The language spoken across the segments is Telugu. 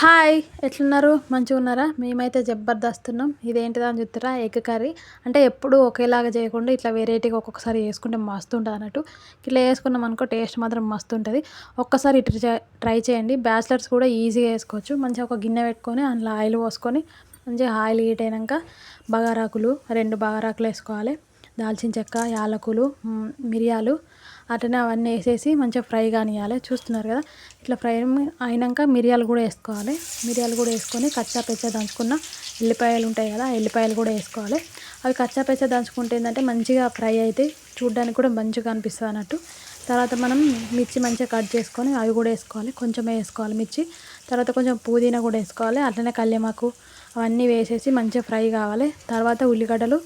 హాయ్ ఎట్లున్నారు? మంచిగా ఉన్నారా మేమైతే జబర్దస్తున్నాం. ఇదేంటిదా అని చెప్తారా ఎగ్ కర్రీ. అంటే ఎప్పుడు ఒకేలాగా చేయకుండా ఇట్లా వెరైటీగా ఒక్కొక్కసారి చేసుకుంటే మస్తు ఉంటుంది అన్నట్టు ఇట్లా వేసుకున్నాం అనుకో టేస్ట్ మాత్రం మస్తు ఉంటుంది ఒక్కసారి ఇట్లా ట్రై చేయండి. బ్యాచిలర్స్ కూడా ఈజీగా వేసుకోవచ్చు మంచిగా ఒక గిన్నె పెట్టుకొని అందులో ఆయిల్ పోసుకొని మంచిగా ఆయిల్ హీట్ అయినాక బగారాకులు రెండు బగారాకులు వేసుకోవాలి. దాల్చిన చెక్క యాలకులు మిరియాలు అట్లనే అవన్నీ వేసేసి మంచిగా ఫ్రై కానివ్వాలి చూస్తున్నారు కదా? ఇట్లా ఫ్రై అయినాక మిరియాలు కూడా వేసుకోవాలి. మిరియాలు కూడా వేసుకొని కచ్చా పెచ్చా దంచుకున్న ఎల్లిపాయలు ఉంటాయి కదా ఎల్లిపాయలు కూడా వేసుకోవాలి. అవి కచ్చా పెచ్చా దంచుకుంటే ఏంటంటే మంచిగా ఫ్రై అయితే చూడడానికి కూడా మంచిగా అనిపిస్తుంది అన్నట్టు. తర్వాత మనం మిర్చి మంచిగా కట్ చేసుకొని అవి కూడా వేసుకోవాలి. కొంచెమే వేసుకోవాలి మిర్చి. తర్వాత కొంచెం పుదీనా కూడా వేసుకోవాలి. అట్లనే కళ్యమాకు అవన్నీ వేసేసి మంచిగా ఫ్రై కావాలి. తర్వాత ఉల్లిగడ్డలు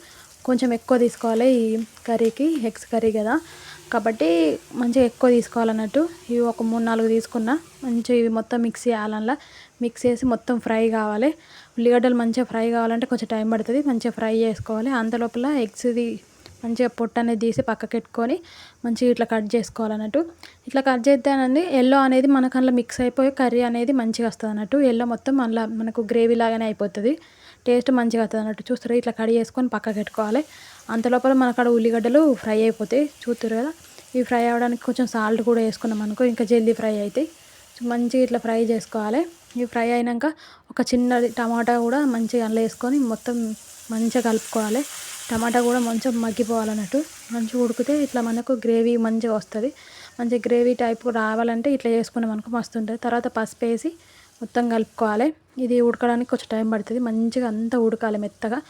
కొంచెం ఎక్కువ తీసుకోవాలి. ఈ కర్రీకి ఎగ్స్ కర్రీ కదా. కాబట్టి మంచిగా ఎక్కువ తీసుకోవాలన్నట్టు ఇవి ఒక మూడు నాలుగు తీసుకున్నా మంచిగా ఇవి మొత్తం మిక్స్ చేయాలన్నా మిక్స్ చేసి మొత్తం ఫ్రై కావాలి. ఉల్లిగడ్డలు మంచిగా ఫ్రై కావాలంటే కొంచెం టైం పడుతుంది. మంచిగా ఫ్రై చేసుకోవాలి. అంతలోపల ఎగ్స్ది మంచిగా పొట్టు అనేది తీసి పక్కకెట్టుకొని మంచిగా ఇట్లా కట్ చేసుకోవాలన్నట్టు. ఇట్లా కట్ చేద్దానండి ఎల్లో అనేది మనకు అందులో మిక్స్ అయిపోయి కర్రీ అనేది మంచిగా వస్తుంది అన్నట్టు. ఎల్లో మొత్తం అందులో మనకు గ్రేవీ లాగానే అయిపోతుంది. టేస్ట్ మంచిగా వస్తుంది అన్నట్టు. చూస్తారు? ఇట్లా కడి చేసుకొని పక్కకెట్టుకోవాలి అంతలోపల మన ఉల్లిగడ్డలు ఫ్రై అయిపోతాయి చూస్తారు కదా. ఇవి ఫ్రై అవ్వడానికి కొంచెం సాల్ట్ కూడా వేసుకున్నాం అనుకో ఇంకా జల్దీ ఫ్రై అవుతాయి మంచిగా ఇట్లా ఫ్రై చేసుకోవాలి. ఇవి ఫ్రై అయినాక ఒక చిన్నది టమాటా కూడా మంచిగా అందులో వేసుకొని మొత్తం మంచిగా కలుపుకోవాలి. టమాటా కూడా మంచిగా మగ్గిపోవాలన్నట్టు. మంచిగా ఉడికితే ఇట్లా మనకు గ్రేవీ మంచిగా వస్తుంది. మంచిగా గ్రేవీ టైప్ రావాలంటే ఇట్లా చేసుకున్నాం అనుకో మస్తు ఉంటుంది. తర్వాత పసుపు వేసి మొత్తం కలుపుకోవాలి. ఇది ఉడకడానికి కొంచెం టైం పడుతుంది. మంచిగా అంతా ఉడకాలి మెత్తగా.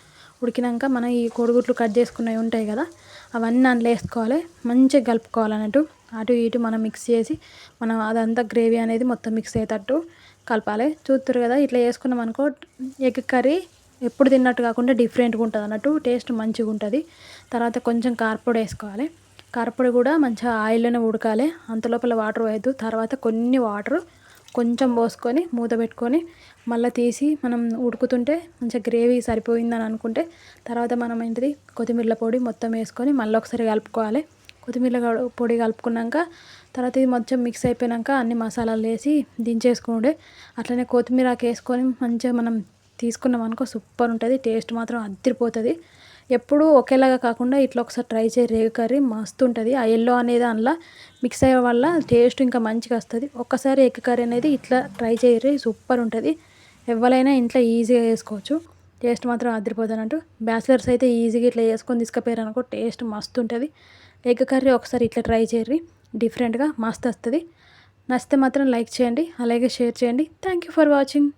ఉడికినాక మనం ఈ కోడిగుడ్లు కట్ చేసుకున్నవి ఉంటాయి కదా అవన్నీ అందులో వేసుకోవాలి. మంచిగా కలుపుకోవాలి అన్నట్టు అటు ఇటు మనం మిక్స్ చేసి మనం అదంతా గ్రేవీ అనేది మొత్తం మిక్స్ అయ్యేటట్టు కలపాలి. చూస్తారు కదా ఇట్లా వేసుకున్నాం అనుకో ఎగ్ కర్రీ ఎప్పుడు తిన్నట్టు కాకుండా డిఫరెంట్గా ఉంటుంది అన్నట్టు టేస్ట్ మంచిగా ఉంటుంది. తర్వాత కొంచెం కారపొడి వేసుకోవాలి. కారపొడి కూడా మంచిగా ఆయిల్లోనే ఉడకాలి. అంతలోపల వాటర్ వేయద్దు తర్వాత కొన్ని వాటర్ కొంచెం పోసుకొని మూత పెట్టుకొని మళ్ళీ తీసి మనం ఉడుకుతుంటే మంచిగా గ్రేవీ సరిపోయిందని అనుకుంటే తర్వాత మనం ఏంటిది కొత్తిమీర పొడి మొత్తం వేసుకొని మళ్ళీ ఒకసారి కలుపుకోవాలి. కొత్తిమీర పొడి కలుపుకున్నాక తర్వాత ఇది మొత్తం మిక్స్ అయిపోయాక అన్ని మసాలాలు వేసి దించేసుకుండే అట్లనే కొత్తిమీరకు వేసుకొని మంచిగా మనం తీసుకున్నాం అనుకో సూపర్ ఉంటుంది. టేస్ట్ మాత్రం అద్దరిపోతుంది ఎప్పుడూ ఒకేలాగా కాకుండా ఇట్లా ఒకసారి ట్రై చేయి. రేగు కర్రీ మస్తు ఉంటుంది ఆ ఎల్లో అనేది అందులో మిక్స్ అయ్యే వల్ల టేస్ట్ ఇంకా మంచిగా వస్తుంది. ఒక్కసారి ఎగ్ కర్రీ అనేది ఇట్లా ట్రై చేయరు సూపర్ ఉంటుంది. ఎవరైనా ఇంట్లో ఈజీగా చేసుకోవచ్చు. టేస్ట్ మాత్రం అదిరిపోతానంటూ బ్యాచిలర్స్ అయితే ఈజీగా ఇట్లా చేసుకొని తీసుకుపోయారు అనుకో టేస్ట్ మస్తు ఉంటుంది ఎగ్ కర్రీ ఒకసారి ఇట్లా ట్రై చేయర్రి. డిఫరెంట్గా మస్తు వస్తుంది నచ్చితే మాత్రం లైక్ చేయండి. అలాగే షేర్ చేయండి. Thank you for watching